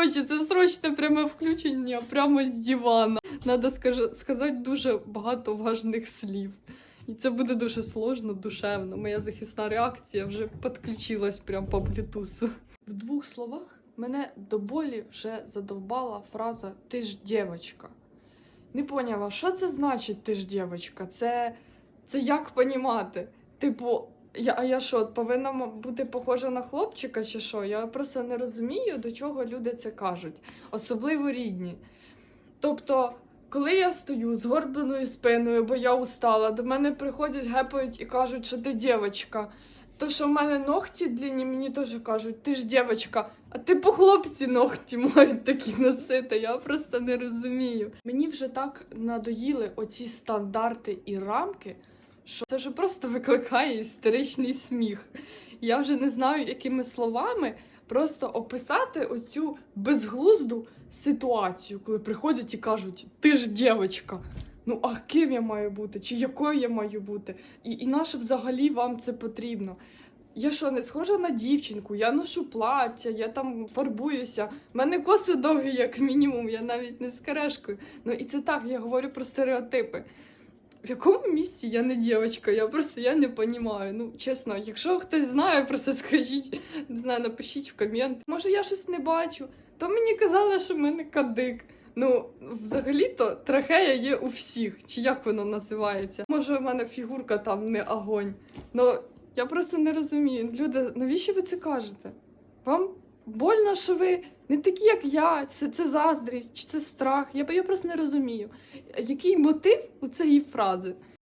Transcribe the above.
Короче, це срочне пряме включення прямо з дивана. Надо сказати дуже багато важних слів. І це буде дуже сложно, душевно. Моя захисна реакція вже підключилась прямо по блютусу. В двох словах мене до болі вже задовбала фраза Ти ж дівчинка. Не поняла, що це значить ти ж дівчинка? Це, це як понімати? Типу, я, а я що, повинна бути похожа на хлопчика чи що? Я просто не розумію, до чого люди це кажуть, особливо рідні. Тобто, коли я стою з горбленою спиною, бо я устала, до мене приходять, гепають і кажуть, що ти дівчинка. То, що в мене ногті длинні, мені теж кажуть, ти ж дівчинка, а типу хлопці ногті мають такі носити. Я просто не розумію. Мені вже так надоїли оці стандарти і рамки, що це вже просто викликає істеричний сміх. Я вже не знаю, якими словами просто описати оцю безглузду ситуацію, коли приходять і кажуть, ти ж дівчинка. Ну, а ким я маю бути? Чи якою я маю бути? І, і наше взагалі вам це потрібно? Я що, не схожа на дівчинку, я ношу плаття, я там фарбуюся. У мене коси довгі, як мінімум, я навіть не з керешкою. Ну і це так, я говорю про стереотипи. В якому місці я не дівчинка? Я просто я не розумію. Ну, чесно, якщо хтось знає, просто скажіть, не знаю, напишіть в комент. Може, я щось не бачу. То мені казали, що в мене кадик. Ну, взагалі-то трахея є у всіх, чи як воно називається. Може, в мене фігурка там не огонь. Ну, я просто не розумію. Люди, навіщо ви це кажете? Вам больно, що ви не такі, як я, це, це заздрість, чи це страх. Я, я просто не розумію. Який мотив у цієї фрази?